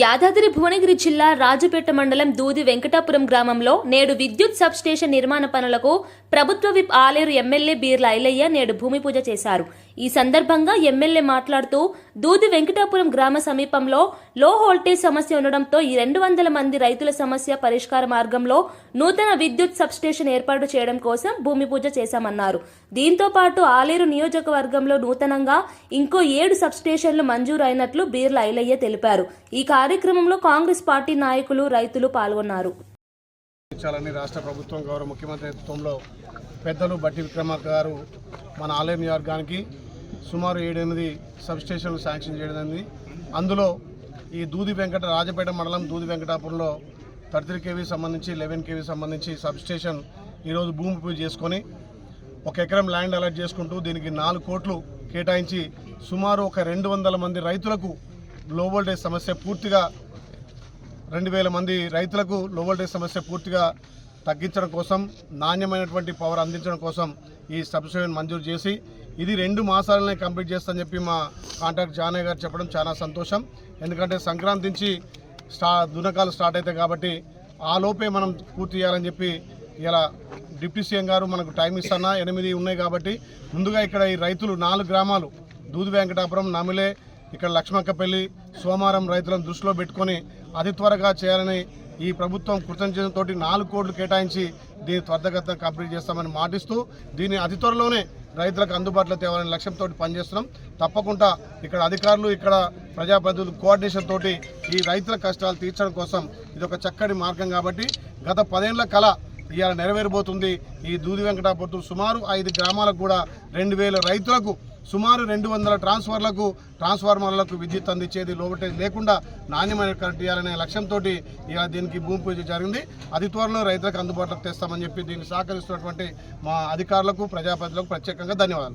యాదాద్రి భువనగిరి జిల్లా రాజుపేట మండలం దూది వెంకటాపురం గ్రామంలో నేడు విద్యుత్ సబ్ స్టేషన్ నిర్మాణ పనులకు ప్రభుత్వ విప్ ఆలేరు ఎమ్మెల్యే బీర్ల ఐలయ్య నేడు భూమి పూజ చేశారు. ఈ సందర్భంగా ఎమ్మెల్యే మాట్లాడుతూ దూది వెంకటాపురం గ్రామ సమీపంలో లో వోల్టేజ్ సమస్య ఉండడంతో ఈ రెండు వందల మంది రైతుల సమస్య పరిష్కార మార్గంలో నూతన విద్యుత్ సబ్స్టేషన్ ఏర్పాటు చేయడం కోసం భూమి పూజ చేశామన్నారు. దీంతో పాటు ఆలేరు నియోజకవర్గంలో నూతనంగా ఇంకో ఏడు సబ్స్టేషన్లు మంజూరు అయినట్లు బీర్ల ఐలయ్య తెలిపారు. ఈ కార్యక్రమంలో కాంగ్రెస్ పార్టీ నాయకులు రైతులు పాల్గొన్నారు. రాష్ట్ర ప్రభుత్వం గౌరవ ముఖ్యమంత్రి నేతృత్వంలో పెద్దలు బట్టి విక్రమార్క గారు మన ఆలయ నియోజకవర్గానికి సుమారు ఏడెనిమిది సబ్స్టేషన్లు శాంక్షన్ చేయడం జరిగింది. అందులో ఈ దూది వెంకట రాజపేట మండలం దూది వెంకటాపురంలో థర్టీ కేవీ సంబంధించి లెవెన్ కేవీ సంబంధించి సబ్ స్టేషన్ ఈరోజు భూమి పూజ చేసుకొని ఒక ఎకరం ల్యాండ్ అలాట్ చేసుకుంటూ దీనికి నాలుగు కోట్లు కేటాయించి సుమారు ఒక రెండు వందల మంది రైతులకు లో వోల్టేజ్ సమస్య పూర్తిగా రెండు వేల మంది రైతులకు లో వోల్టేజ్ సమస్య పూర్తిగా తగ్గించడం కోసం నాణ్యమైనటువంటి పవర్ అందించడం కోసం ఈ సబ్సిడీని మంజూరు చేసి ఇది రెండు మాసాలనే కంప్లీట్ చేస్తా చెప్పి మా కాంట్రాక్ట్ జానయ్య గారు చెప్పడం చాలా సంతోషం. ఎందుకంటే సంక్రాంతి నుంచి స్టా దునకాలు స్టార్ట్ అవుతాయి కాబట్టి ఆ లోపే మనం పూర్తి చేయాలని చెప్పి ఇలా డిప్యూటీ సీఎం గారు మనకు టైం ఇస్తున్నా ఎనిమిది ఉన్నాయి కాబట్టి ముందుగా ఇక్కడ ఈ రైతులు నాలుగు గ్రామాలు దూది వెంకటాపురం నమిలే ఇక్కడ లక్ష్మక్కపల్లి సోమారం రైతులను దృష్టిలో పెట్టుకొని అతి త్వరగా చేయాలని ఈ ప్రభుత్వం కృతం తోటి నాలుగు కోట్లు కేటాయించి దీన్ని త్వరితగతిన కంప్లీట్ చేస్తామని మాటిస్తూ దీన్ని అతి త్వరలోనే రైతులకు అందుబాటులో తేవాలనే లక్ష్యంతో పనిచేస్తున్నాం. తప్పకుండా ఇక్కడ అధికారులు ఇక్కడ ప్రజాప్రతినిధులు కోఆర్డినేషన్ తోటి ఈ రైతుల కష్టాలు తీర్చడం కోసం ఇది ఒక చక్కటి మార్గం కాబట్టి గత పదేళ్ళ కళ ఇవాళ నెరవేరబోతుంది. ఈ దూది వెంకటాపురం సుమారు ఐదు గ్రామాలకు కూడా రెండు రైతులకు సుమారు రెండు వందల ట్రాన్స్ఫర్లకు ట్రాన్స్ఫార్మర్లకు విద్యుత్ అందించేది లోబటేజ్ లేకుండా నాణ్యమైన కరెంట్ ఇవ్వాలనే లక్ష్యంతో ఇలా దీనికి భూమి పూజ జరిగింది. అతి త్వరలో రైతులకు అందుబాటులోకి తెస్తామని చెప్పి దీన్ని సహకరిస్తున్నటువంటి మా అధికారులకు ప్రజాప్రతిలకు ప్రత్యేకంగా ధన్యవాదాలు.